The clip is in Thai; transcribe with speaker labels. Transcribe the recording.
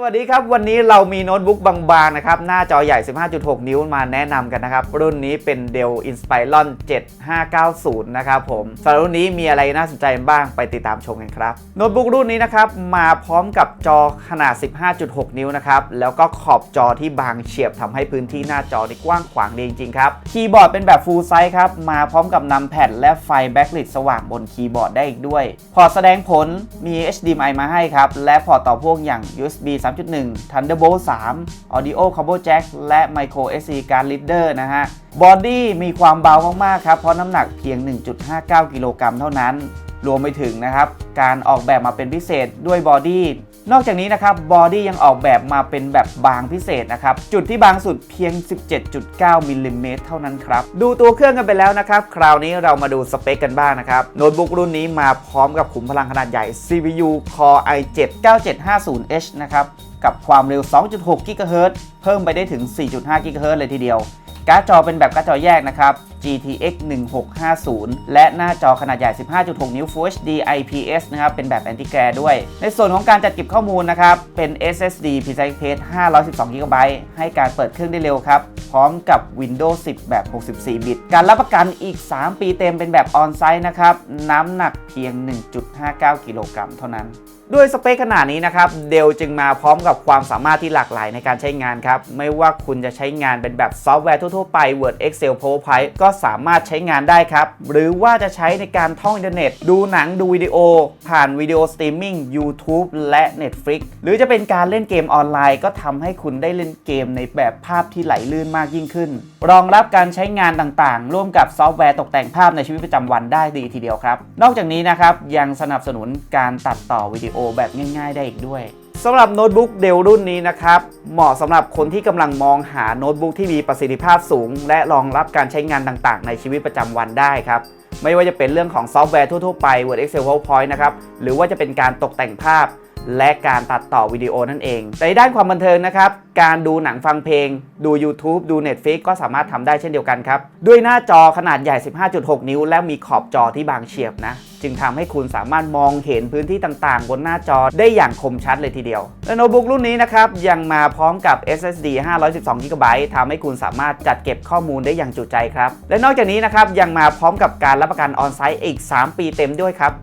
Speaker 1: สวัสดีครับ วันนี้เรามีโน้ตบุ๊กบางๆนะครับหน้าจอใหญ่ 15.6 นิ้วมาแนะนำกันนะครับ รุ่นนี้เป็น Dell Inspiron 7590 นะครับผมสำหรับรุ่นนี้มีอะไรน่าสนใจบ้างไปติดตามชมกันครับ โน้ตบุ๊กรุ่นนี้นะครับมาพร้อมกับจอขนาด 15.6 นิ้วนะครับ แล้วก็ขอบจอที่บางเฉียบทำให้พื้นที่หน้าจอนี่กว้างขวางดีจริงๆครับคีย์บอร์ดเป็นแบบ Full Size ครับมาพร้อมกับนำแผ่นและไฟแบ็กลิตสว่างบนคีย์บอร์ดได้อีกด้วย พอร์ตแสดงผลมี HDMI มาให้ครับและพอร์ตต่อพ่วงอย่าง USB 3.1 Thunderbolt 3 Audio Combo Jack และ Micro SD Card Reader นะฮะ บอดี้มีความเบามาก ๆ ครับ เพราะน้ำหนักเพียง 1.59 กิโลกรัมเท่านั้น รวมไปถึงนะครับ การออกแบบมาเป็นพิเศษด้วยบอดี้ นอกจากนี้นะครับบอดี้ยังออกแบบมาเป็นแบบบางพิเศษนะครับ จุดที่บางสุดเพียง 17.9มิลลิเมตรเท่านั้นครับ ดูตัวเครื่องกันไปแล้วนะครับ คราวนี้เรามาดูสเปคกันบ้างนะครับ โน้ตบุ๊กรุ่นนี้มาพร้อมกับขุมพลังขนาดใหญ่ CPU Core i7 9750H นะครับ กับความเร็ว 2.6 GHz เพิ่มไปได้ถึง 4.5 GHz เลยทีเดียว การ์ดจอเป็นแบบการ์ดจอแยกนะครับ GTX 1650 และหน้าจอขนาดใหญ่ 15.6 นิ้ว Full HD IPS นะครับ เป็นแบบ Anti Glare ด้วย ในส่วนของการจัดเก็บข้อมูลนะครับ เป็น SSD PCIe Space 512 GB ให้การเปิดเครื่องได้เร็วครับ พร้อมกับ Windows 10 แบบ 64 บิต การรับประกันอีก 3 ปีเต็มเป็นแบบ On-Site นะครับ น้ำหนักเพียง 1.59 กิโลกรัมเท่านั้นด้วยสเปคขนาดนี้นะครับเดลจึงมาพร้อมกับความสามารถที่หลากหลายในการใช้งานครับ ไม่ว่าคุณจะใช้งานเป็นแบบซอฟต์แวร์ทั่วๆไป Word Excel PowerPoint ก็็สามารถใช้งานได้ครับ หรือว่าจะใช้ในการท่องอินเทอร์เน็ต ดูหนังดูวิดีโอ ผ่านวิดีโอสตรีมมิ่ง YouTube และ Netflix หรือจะเป็นการเล่นเกมออนไลน์ ก็ทำให้คุณได้เล่นเกมในแบบภาพที่ไหลลื่นมากยิ่งขึ้น รองรับการใช้งานต่างๆ ร่วมกับซอฟต์แวร์ตกแต่งภาพในชีวิตประจำวันได้ดีทีเดียวครับ นอกจากนี้นะครับยังสนับสนุนการตัดต่อวิดีโอแบบง่าย ๆ ได้อีกด้วย สำหรับโน้ตบุ๊กเดลรุ่นนี้นะครับ เหมาะสำหรับคนที่กำลังมองหาโน้ตบุ๊กที่มีประสิทธิภาพสูง และรองรับการใช้งานต่างๆ ในชีวิตประจำวันได้ครับ ไม่ว่าจะเป็นเรื่องของซอฟต์แวร์ทั่วๆไป Word Excel PowerPoint นะครับ หรือว่าจะเป็นการตกแต่งภาพ และการตัดต่อวิดีโอนั่นเอง ในด้านความบันเทิงนะครับ การดูหนังฟังเพลง ดู YouTube ดู Netflix ก็สามารถทำได้เช่นเดียวกันครับ ด้วยหน้าจอขนาดใหญ่ 15.6 นิ้ว และมีขอบจอที่บางเฉียบนะ จึงทำให้คุณสามารถมองเห็นพื้นที่ต่างๆ บนหน้าจอได้อย่างคมชัดเลยทีเดียวและโน้ตบุ๊กรุ่นนี้นะครับยังมาพร้อมกับ SSD 512 GB ทำให้คุณสามารถจัดเก็บข้อมูลได้อย่างจุใจครับและนอกจากนี้นะครับยังมาพร้อมกับการรับประกันออนไซต์อีก 3 ปีเต็มด้วยครับ